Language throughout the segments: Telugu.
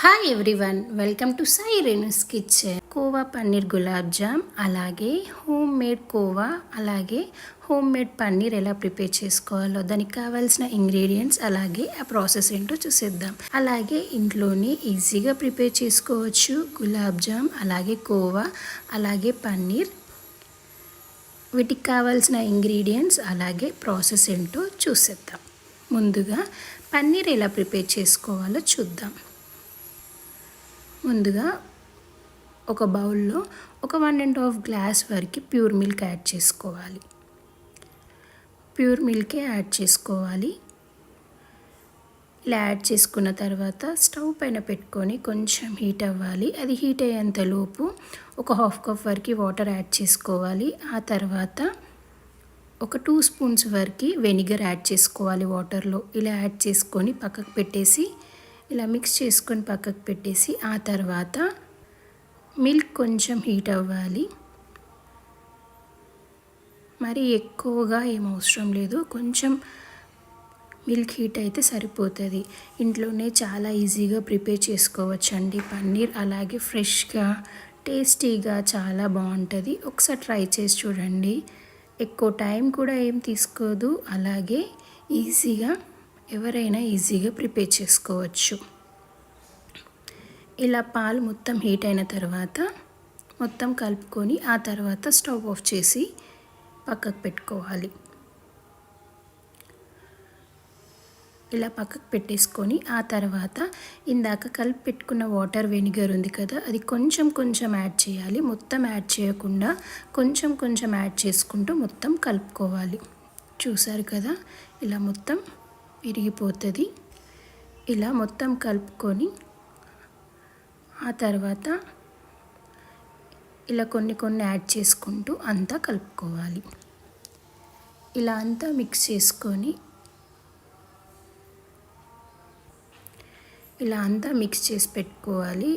Hi everyone welcome to Sai Renu's kitchen khoa paneer gulab jam అలాగే హోమ్ మేడ్ కోవా అలాగే హోమ్ మేడ్ పన్నీర్ ఎలా ప్రిపేర్ చేసుకోవాలో దానికి కావాల్సిన ఇంగ్రీడియంట్స్ అలాగే ఆ ప్రాసెస్ ఏంటో చూసేద్దాం. అలాగే ఇంట్లోనే ఈజీగా ప్రిపేర్ చేసుకోవచ్చు గులాబ్ జామ్ అలాగే కోవా అలాగే పన్నీర్ వీటికి కావాల్సిన ఇంగ్రీడియంట్స్ అలాగే ప్రాసెస్ ఏంటో చూసేద్దాం. ముందుగా పన్నీర్ ఎలా ప్రిపేర్ చేసుకోవాలో చూద్దాం. ముందుగా ఒక బౌల్లో ఒక వన్ అండ్ హాఫ్ గ్లాస్ వరకు ప్యూర్ మిల్క్ యాడ్ చేసుకోవాలి. ప్యూర్ మిల్కే యాడ్ చేసుకోవాలి. ఇలా యాడ్ చేసుకున్న తర్వాత స్టవ్ పైన పెట్టుకొని కొంచెం హీట్ అవ్వాలి. అది హీట్ అయ్యేంతలోపు ఒక హాఫ్ కప్ వరకు వాటర్ యాడ్ చేసుకోవాలి. ఆ తర్వాత ఒక టూ స్పూన్స్ వరకు వెనిగర్ యాడ్ చేసుకోవాలి వాటర్లో. ఇలా యాడ్ చేసుకొని పక్కకు పెట్టేసి ఇలా మిక్స్ చేసుకొని పక్కకు పెట్టేసి ఆ తర్వాత మిల్క్ కొంచెం హీట్ అవ్వాలి. మరి ఎక్కువగా ఏం అవసరం లేదు. కొంచెం మిల్క్ హీట్ అయితే సరిపోతుంది. ఇంట్లోనే చాలా ఈజీగా ప్రిపేర్ చేసుకోవచ్చండి. పన్నీర్ అలాగే ఫ్రెష్గా టేస్టీగా చాలా బాగుంటుంది. ఒకసారి ట్రై చేసి చూడండి. ఎక్కువ టైం కూడా ఏం తీసుకోదు. అలాగే ఈజీగా ఎవరైనా ఈజీగా ప్రిపేర్ చేసుకోవచ్చు. ఇలా పాలు మొత్తం హీట్ అయిన తర్వాత మొత్తం కలుపుకొని ఆ తర్వాత స్టవ్ ఆఫ్ చేసి పక్కకు పెట్టుకోవాలి. ఇలా పక్కకు పెట్టేసుకొని ఆ తర్వాత ఇందాక కలిపి పెట్టుకున్న వాటర్ వెనిగర్ ఉంది కదా అది కొంచెం కొంచెం యాడ్ చేయాలి. మొత్తం యాడ్ చేయకుండా కొంచెం కొంచెం యాడ్ చేసుకుంటూ మొత్తం కలుపుకోవాలి. చూసారు కదా ఇలా మొత్తం విరిగిపోతుంది. ఇలా మొత్తం కలుపుకొని ఆ తర్వాత ఇలా కొన్ని కొన్ని యాడ్ చేసుకుంటూ అంతా కలుపుకోవాలి. ఇలా అంతా మిక్స్ చేసుకొని ఇలా అంతా మిక్స్ చేసి పెట్టుకోవాలి.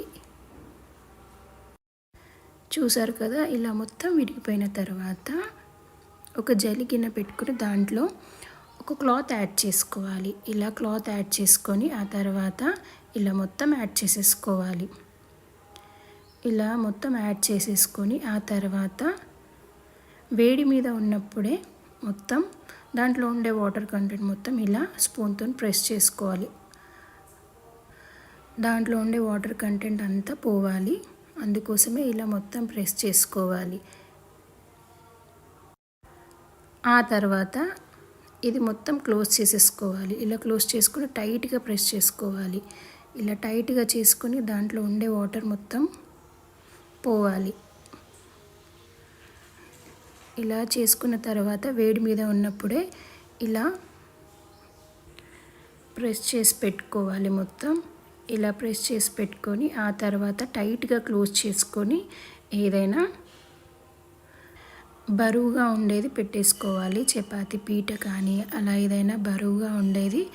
చూసారు కదా ఇలా మొత్తం విరిగిపోయిన తర్వాత ఒక జలి గిన్నె పెట్టుకుని దాంట్లో ఒక క్లాత్ యాడ్ చేసుకోవాలి. ఇలా క్లాత్ యాడ్ చేసుకొని ఆ తర్వాత ఇలా మొత్తం యాడ్ చేసేసుకోవాలి. ఇలా మొత్తం యాడ్ చేసేసుకొని ఆ తర్వాత వేడి మీద ఉన్నప్పుడే మొత్తం దాంట్లో ఉండే వాటర్ కంటెంట్ మొత్తం ఇలా స్పూన్తో ప్రెస్ చేసుకోవాలి. దాంట్లో ఉండే వాటర్ కంటెంట్ అంతా పోవాలి. అందుకోసమే ఇలా మొత్తం ప్రెస్ చేసుకోవాలి. ఆ తర్వాత ఇది మొత్తం క్లోజ్ చేసేసుకోవాలి. ఇలా క్లోజ్ చేసుకుని టైట్గా ప్రెస్ చేసుకోవాలి. ఇలా టైట్గా చేసుకొని దాంట్లో ఉండే వాటర్ మొత్తం పోవాలి. ఇలా చేసుకున్న తర్వాత వేడి మీద ఉన్నప్పుడే ఇలా ప్రెస్ చేసి పెట్టుకోవాలి మొత్తం. ఇలా ప్రెస్ చేసి పెట్టుకొని ఆ తర్వాత టైట్గా క్లోజ్ చేసుకొని ఏదైనా బరువుగా ఉండేది పెట్టేసుకోవాలి. చపాతి పీట కానీ అలా ఏదైనా బరువుగా ఉండేది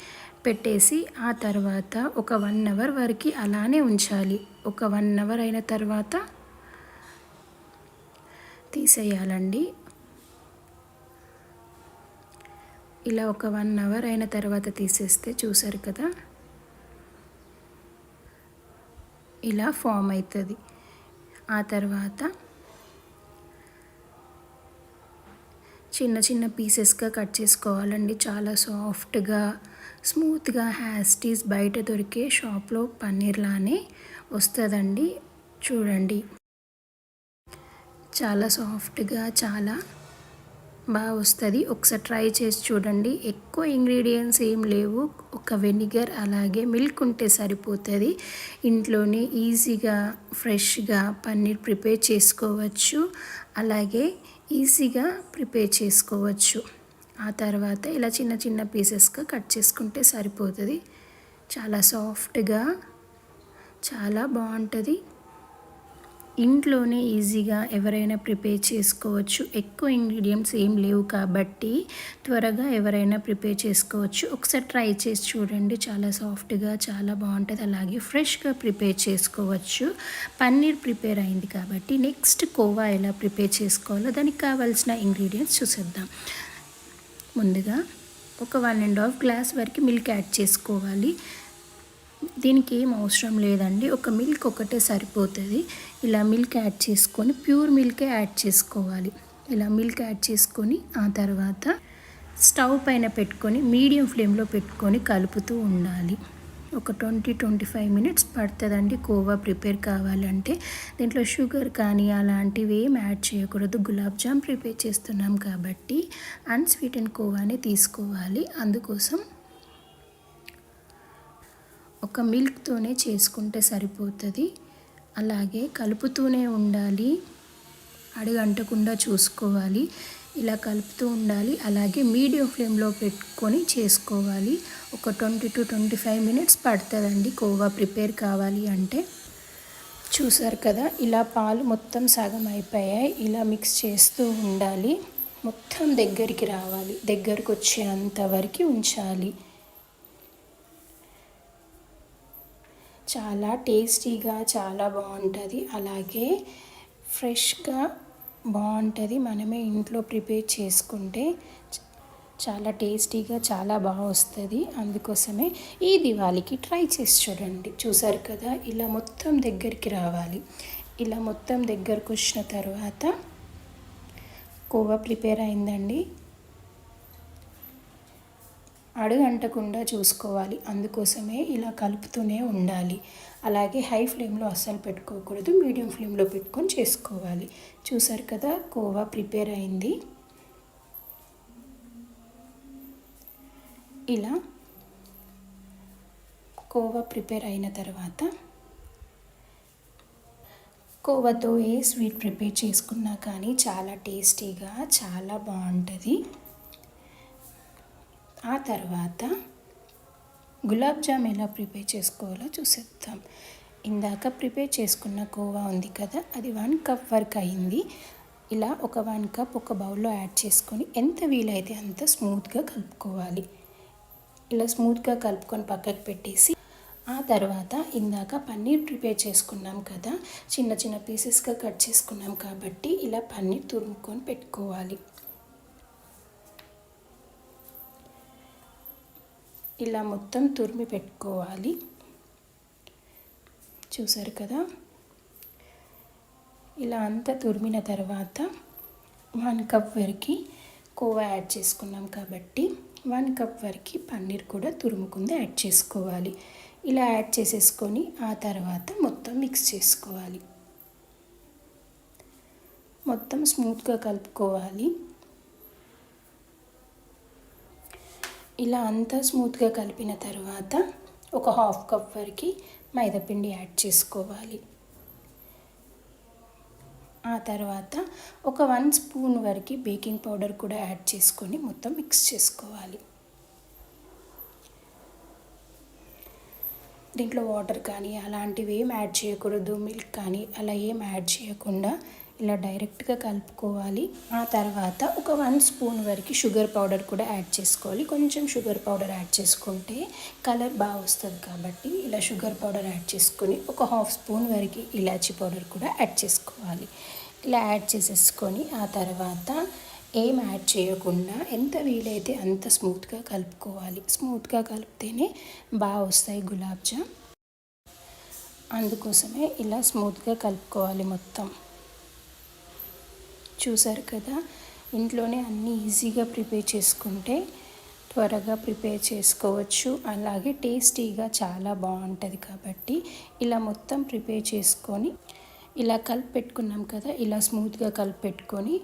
పెట్టేసి ఆ తర్వాత ఒక వన్ అవర్ వరకు అలానే ఉంచాలి. ఒక వన్ అవర్ అయిన తర్వాత తీసేయాలండి. ఇలా ఒక వన్ అవర్ అయిన తర్వాత తీసేస్తే చూసారు కదా? ఇలా ఫామ్ అవుతుంది. ఆ తర్వాత చిన్న చిన్న పీసెస్గా కట్ చేసుకోవాలండి. చాలా సాఫ్ట్గా స్మూత్గా హ్యాస్టీస్ బయట దొరికే షాప్లో పన్నీర్లానే వస్తుందండి. చూడండి. చాలా సాఫ్ట్గా చాలా బాగా వస్తుంది. ఒకసారి ట్రై చేసి చూడండి. ఎక్కువ ఇంగ్రీడియంట్స్ ఏం లేవు. ఒక వెనిగర్ అలాగే మిల్క్ ఉంటే సరిపోతుంది. ఇంట్లోనే ఈజీగా ఫ్రెష్గా పన్నీర్ ప్రిపేర్ చేసుకోవచ్చు. అలాగే ఈజీగా ప్రిపేర్ చేసుకోవచ్చు. ఆ తర్వాత ఇలా చిన్న చిన్న పీసెస్గా కట్ చేసుకుంటే సరిపోతుంది. చాలా సాఫ్ట్గా చాలా బాగుంటుంది ఇంట్లోనే ఈజీగా ఎవరైనా ప్రిపేర్ చేసుకోవచ్చు. ఎక్కువ ఇంగ్రీడియంట్స్ ఏం లేవు కాబట్టి త్వరగా ఎవరైనా ప్రిపేర్ చేసుకోవచ్చు. ఒకసారి ట్రై చేసి చూడండి. చాలా సాఫ్ట్గా చాలా బాగుంటుంది. అలాగే ఫ్రెష్గా ప్రిపేర్ చేసుకోవచ్చు. పన్నీర్ ప్రిపేర్ అయింది కాబట్టి నెక్స్ట్ కోవా ఎలా ప్రిపేర్ చేసుకోవాలో దానికి కావాల్సిన ఇంగ్రీడియంట్స్ చూసేద్దాం. ముందుగా ఒక వన్ అండ్ హాఫ్ గ్లాస్ వరకు మిల్క్ యాడ్ చేసుకోవాలి. దీనికి ఏం అవసరం లేదండి. ఒక మిల్క్ ఒకటే సరిపోతుంది. ఇలా మిల్క్ యాడ్ చేసుకొని ప్యూర్ మిల్కే యాడ్ చేసుకోవాలి. ఇలా మిల్క్ యాడ్ చేసుకొని ఆ తర్వాత స్టవ్ పైన పెట్టుకొని మీడియం ఫ్లేమ్లో పెట్టుకొని కలుపుతూ ఉండాలి. ఒక ట్వంటీ ట్వంటీ ఫైవ్ మినిట్స్ పడుతుందండి కోవా ప్రిపేర్ కావాలంటే. దీంట్లో షుగర్ కానీ అలాంటివి ఏం యాడ్ చేయకూడదు. గులాబ్ జామ్ ప్రిపేర్ చేస్తున్నాం కాబట్టి అన్స్వీటెన్ అండ్ కోవానే తీసుకోవాలి. అందుకోసం ఒక మిల్క్తోనే చేసుకుంటే సరిపోతుంది. అలాగే కలుపుతూనే ఉండాలి. అడుగంటకుండా చూసుకోవాలి. ఇలా కలుపుతూ ఉండాలి. అలాగే మీడియం ఫ్లేమ్లో పెట్టుకొని చేసుకోవాలి. ఒక twenty to twenty five minutes పడుతుందండి. కోవా ప్రిపేర్ కావాలి అంటే. చూసారు కదా ఇలా పాలు మొత్తం సగం అయిపోయాయి. ఇలా మిక్స్ చేస్తూ ఉండాలి. మొత్తం దగ్గరికి రావాలి. దగ్గరకు వచ్చేంత వరకు ఉంచాలి. చాలా టేస్టీగా చాలా బాగుంటుంది. అలాగే ఫ్రెష్గా బాగుంటుంది. మనమే ఇంట్లో ప్రిపేర్ చేసుకుంటే చాలా టేస్టీగా చాలా బాగా వస్తుంది. అందుకోసమే ఈ దివాళీకి ట్రై చేసి చూడండి. చూసారు కదా ఇలా మొత్తం దగ్గరికి రావాలి. ఇలా మొత్తం దగ్గరకు వచ్చిన తర్వాత కోవా ప్రిపేర్ అయిందండి. అడుగంటకుండా చూసుకోవాలి. అందుకోసమే ఇలా కలుపుతూనే ఉండాలి. అలాగే హై ఫ్లేమ్లో అస్సలు పెట్టుకోకూడదు. మీడియం ఫ్లేమ్లో పెట్టుకొని చేసుకోవాలి. చూసారు కదా కోవా ప్రిపేర్ అయింది. ఇలా కోవా ప్రిపేర్ అయిన తర్వాత కోవాతో ఏ స్వీట్ ప్రిపేర్ చేసుకున్నా కానీ చాలా టేస్టీగా చాలా బాగుంటుంది. ఆ తర్వాత గులాబ్ జామ్ ఎలా ప్రిపేర్ చేసుకోవాలో చూసేద్దాం. ఇందాక ప్రిపేర్ చేసుకున్న కోవా ఉంది కదా అది వన్ కప్ వరకు అయింది. ఇలా ఒక వన్ కప్ ఒక బౌల్లో యాడ్ చేసుకొని ఎంత వీలైతే అంత స్మూత్గా కలుపుకోవాలి. ఇలా స్మూత్గా కలుపుకొని పక్కకు పెట్టేసి ఆ తర్వాత ఇందాక పన్నీర్ ప్రిపేర్ చేసుకున్నాం కదా చిన్న చిన్న పీసెస్గా కట్ చేసుకున్నాం కాబట్టి ఇలా పన్నీర్ తురుముకొని పెట్టుకోవాలి. ఇలా మొత్తం తురిమి పెట్టుకోవాలి. చూసారు కదా? ఇలా అంతా తురిమిన తర్వాత వన్ కప్ వరకు కోవా యాడ్ చేసుకున్నాం కాబట్టి వన్ కప్ వరకు పన్నీర్ కూడా తురుముకుంది యాడ్ చేసుకోవాలి. ఇలా యాడ్ చేసేసుకొని ఆ తర్వాత మొత్తం మిక్స్ చేసుకోవాలి. మొత్తం స్మూత్గా కలుపుకోవాలి. ఇలా అంతా స్మూత్గా కలిపిన తర్వాత ఒక హాఫ్ కప్ వరకు మైదాపిండి యాడ్ చేసుకోవాలి. ఆ తర్వాత ఒక వన్ స్పూన్ వరకు బేకింగ్ పౌడర్ కూడా యాడ్ చేసుకొని మొత్తం మిక్స్ చేసుకోవాలి. దీంట్లో వాటర్ కానీ అలాంటివి ఏం యాడ్ చేయకూడదు మిల్క్ కానీ అలా ఏం యాడ్ చేయకుండా ఇలా డైరెక్ట్గా కలుపుకోవాలి. ఆ తర్వాత ఒక వన్ స్పూన్ వరకు షుగర్ పౌడర్ కూడా యాడ్ చేసుకోవాలి. కొంచెం షుగర్ పౌడర్ యాడ్ చేసుకుంటే కలర్ బాగా వస్తుంది కాబట్టి ఇలా షుగర్ పౌడర్ యాడ్ చేసుకొని ఒక హాఫ్ స్పూన్ వరకు ఇలాచీ పౌడర్ కూడా యాడ్ చేసుకోవాలి. ఇలా యాడ్ చేసేసుకొని ఆ తర్వాత ఏం యాడ్ చేయకుండా ఎంత వీలైతే అంత స్మూత్గా కలుపుకోవాలి. స్మూత్గా కలిపితేనే బాగా వస్తాయి గులాబ్ జామ్ అందుకోసమే ఇలా స్మూత్గా కలుపుకోవాలి మొత్తం. చూసారు కదా ఇంట్లోనే అన్నీ ఈజీగా ప్రిపేర్ చేసుకుంటే త్వరగా ప్రిపేర్ చేసుకోవచ్చు. అలాగే టేస్టీగా చాలా బాగుంటుంది కాబట్టి ఇలా మొత్తం ప్రిపేర్ చేసుకొని ఇలా కలిపి పెట్టుకున్నాం కదా ఇలా స్మూత్గా కలిపి పెట్టుకొని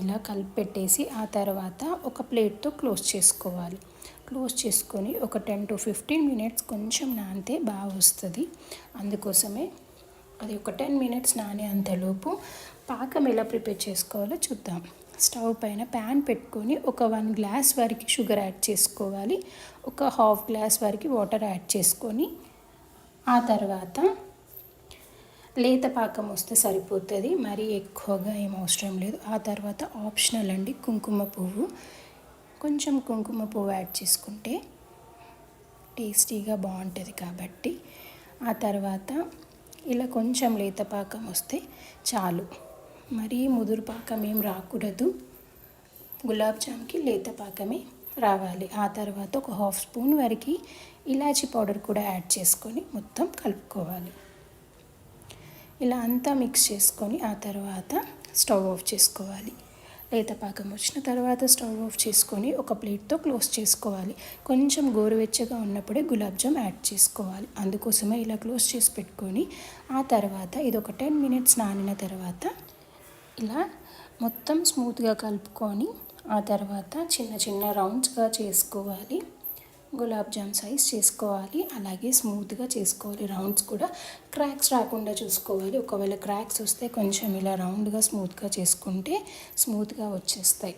ఇలా కలిపి పెట్టేసి ఆ తర్వాత ఒక ప్లేట్తో క్లోజ్ చేసుకోవాలి. క్లోజ్ చేసుకొని ఒక టెన్ టు ఫిఫ్టీన్ మినిట్స్ కొంచెం నానితే బాగా వస్తుంది. అందుకోసమే అది ఒక టెన్ మినిట్స్ నానే అంతలోపు పాకం ఎలా ప్రిపేర్ చేసుకోవాలో చూద్దాం. స్టవ్ పైన ప్యాన్ పెట్టుకొని ఒక వన్ గ్లాస్ వరకు షుగర్ యాడ్ చేసుకోవాలి. ఒక హాఫ్ గ్లాస్ వరకు వాటర్ యాడ్ చేసుకొని ఆ తర్వాత లేత పాకం వస్తే సరిపోతుంది. మరీ ఎక్కువగా ఏం అవసరం లేదు. ఆ తర్వాత ఆప్షనల్ అండి కుంకుమ పువ్వు. కొంచెం కుంకుమ పువ్వు యాడ్ చేసుకుంటే టేస్టీగా బాగుంటుంది కాబట్టి. ఆ తర్వాత ఇలా కొంచెం లేత పాకం వస్తే చాలు. మరీ ముదురు పాకం ఏం రాకూడదు. గులాబ్ జామ్కి లేత పాకమే రావాలి. ఆ తర్వాత ఒక హాఫ్ స్పూన్ వరకు ఇలాచీ పౌడర్ కూడా యాడ్ చేసుకొని మొత్తం కలుపుకోవాలి. ఇలా అంతా మిక్స్ చేసుకొని ఆ తర్వాత స్టవ్ ఆఫ్ చేసుకోవాలి. లేత పాకం వచ్చిన తర్వాత స్టవ్ ఆఫ్ చేసుకొని ఒక ప్లేట్తో క్లోజ్ చేసుకోవాలి. కొంచెం గోరువెచ్చగా ఉన్నప్పుడే గులాబ్ జామ్ యాడ్ చేసుకోవాలి. అందుకోసమే ఇలా క్లోజ్ చేసి పెట్టుకొని ఆ తర్వాత ఇది ఒక టెన్ మినిట్స్ నానిన తర్వాత ఇలా మొత్తం స్మూత్గా కలుపుకొని ఆ తర్వాత చిన్న చిన్న రౌండ్స్గా చేసుకోవాలి. గులాబ్ జామ్ సైజ్ చేసుకోవాలి. అలాగే స్మూత్గా చేసుకోవాలి. రౌండ్స్ కూడా క్రాక్స్ రాకుండా చూసుకోవాలి. ఒకవేళ క్రాక్స్ వస్తే కొంచెం ఇలా రౌండ్గా స్మూత్గా చేసుకుంటే స్మూత్గా వచ్చేస్తాయి.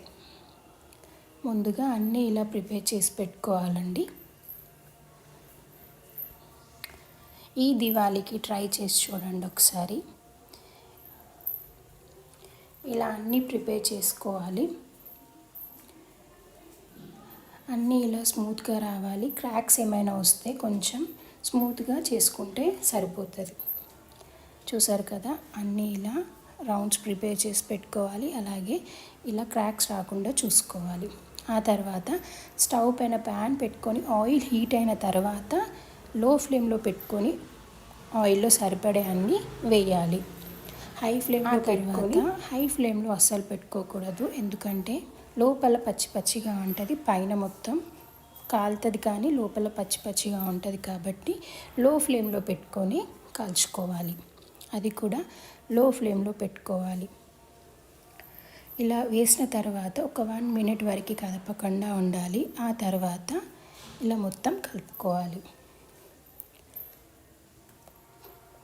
ముందుగా అన్నీ ఇలా ప్రిపేర్ చేసి పెట్టుకోవాలండి. ఈ దివాళీకి ట్రై చేసి చూడండి ఒకసారి. ఇలా అన్నీ ప్రిపేర్ చేసుకోవాలి. అన్నీ ఇలా స్మూత్గా రావాలి. క్రాక్స్ ఏమైనా వస్తే కొంచెం స్మూత్గా చేసుకుంటే సరిపోతుంది. చూసారు కదా? అన్నీ ఇలా రౌండ్స్ ప్రిపేర్ చేసి పెట్టుకోవాలి. అలాగే ఇలా క్రాక్స్ రాకుండా చూసుకోవాలి. ఆ తర్వాత స్టవ్ పైన ప్యాన్ పెట్టుకొని ఆయిల్ హీట్ అయిన తర్వాత లో ఫ్లేమ్లో పెట్టుకొని ఆయిల్లో సరిపడే అన్నీ వేయాలి. హై ఫ్లేమ్లో పెట్టుకొని హై ఫ్లేమ్లో అస్సలు పెట్టుకోకూడదు. ఎందుకంటే లోపల పచ్చి పచ్చిగా ఉంటుంది పైన మొత్తం కాలుతుంది కానీ లోపల పచ్చి పచ్చిగా ఉంటుంది కాబట్టి లో ఫ్లేమ్లో పెట్టుకొని కాల్చుకోవాలి. అది కూడా లో ఫ్లేమ్లో పెట్టుకోవాలి. ఇలా వేసిన తర్వాత ఒక వన్ మినిట్ వరకు కదపకుండా ఉండాలి. ఆ తర్వాత ఇలా మొత్తం కలుపుకోవాలి.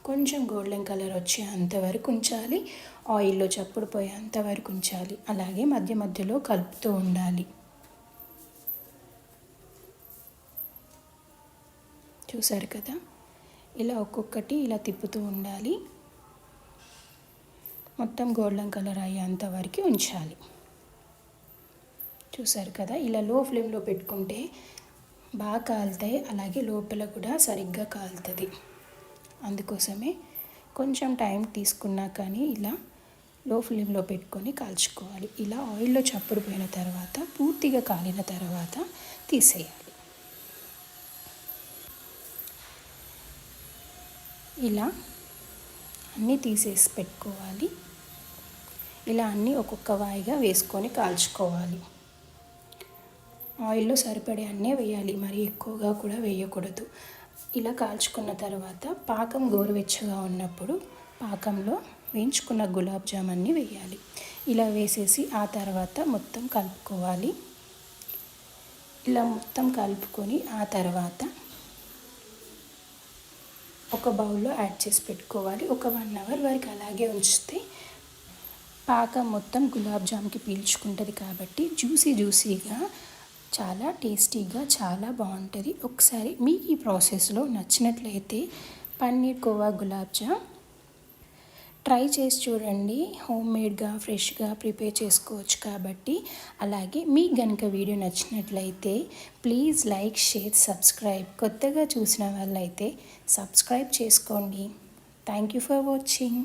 కొంచెం గోల్డెన్ కలర్ వచ్చే అంతవరకు ఉంచాలి. ఆయిల్లో చప్పుడు పోయే అంతవరకు ఉంచాలి. అలాగే మధ్య మధ్యలో కలుపుతూ ఉండాలి. చూసారు కదా? ఇలా ఒక్కొక్కటి ఇలా తిప్పుతూ ఉండాలి. మొత్తం గోల్డెన్ కలర్ అయ్యేంత వరకు ఉంచాలి. చూసారు కదా? ఇలా లో ఫ్లేమ్లో పెట్టుకుంటే బాగా కాలుతాయి. అలాగే లోపల కూడా సరిగ్గా కాలుతుంది. అందుకోసమే కొంచెం టైం తీసుకున్నా కానీ ఇలా లో ఫ్లేమ్లో పెట్టుకొని కాల్చుకోవాలి. ఇలా ఆయిల్లో చప్పుడుపోయిన తర్వాత పూర్తిగా కాలిన తర్వాత తీసేయాలి. ఇలా అన్నీ తీసేసి పెట్టుకోవాలి. ఇలా అన్నీ ఒక్కొక్క వాయిగా వేసుకొని కాల్చుకోవాలి. ఆయిల్లో సరిపడే అన్నీ వేయాలి. మరి ఎక్కువగా కూడా వేయకూడదు. ఇలా కాల్చుకున్న తర్వాత పాకం గోరువెచ్చగా ఉన్నప్పుడు పాకంలో వేయించుకున్న గులాబ్ జామున్ని వేయాలి. ఇలా వేసేసి ఆ తర్వాత మొత్తం కలుపుకోవాలి. ఇలా మొత్తం కలుపుకొని ఆ తర్వాత ఒక బౌల్లో యాడ్ చేసి పెట్టుకోవాలి. ఒక వన్ అవర్ వరకు అలాగే ఉంచితే పాకం మొత్తం గులాబ్ జామ్కి పీల్చుకుంటుంది కాబట్టి జ్యూసీ జ్యూసీగా చాలా టేస్టీగా చాలా బాగుంటుంది. ఒకసారి మీకు ఈ ప్రాసెస్లో నచ్చినట్లయితే పన్నీర్ కోవా గులాబ్ జామ్. ట్రై చేసి చూడండి. హోమ్ మేడ్గా ఫ్రెష్గా ప్రిపేర్ చేసుకోవచ్చు కాబట్టి. అలాగే మీకు కనుక వీడియో నచ్చినట్లయితే ప్లీజ్ లైక్ షేర్ సబ్స్క్రైబ్. కొత్తగా చూసిన వాళ్ళైతే సబ్స్క్రైబ్ చేసుకోండి. Thank you for watching.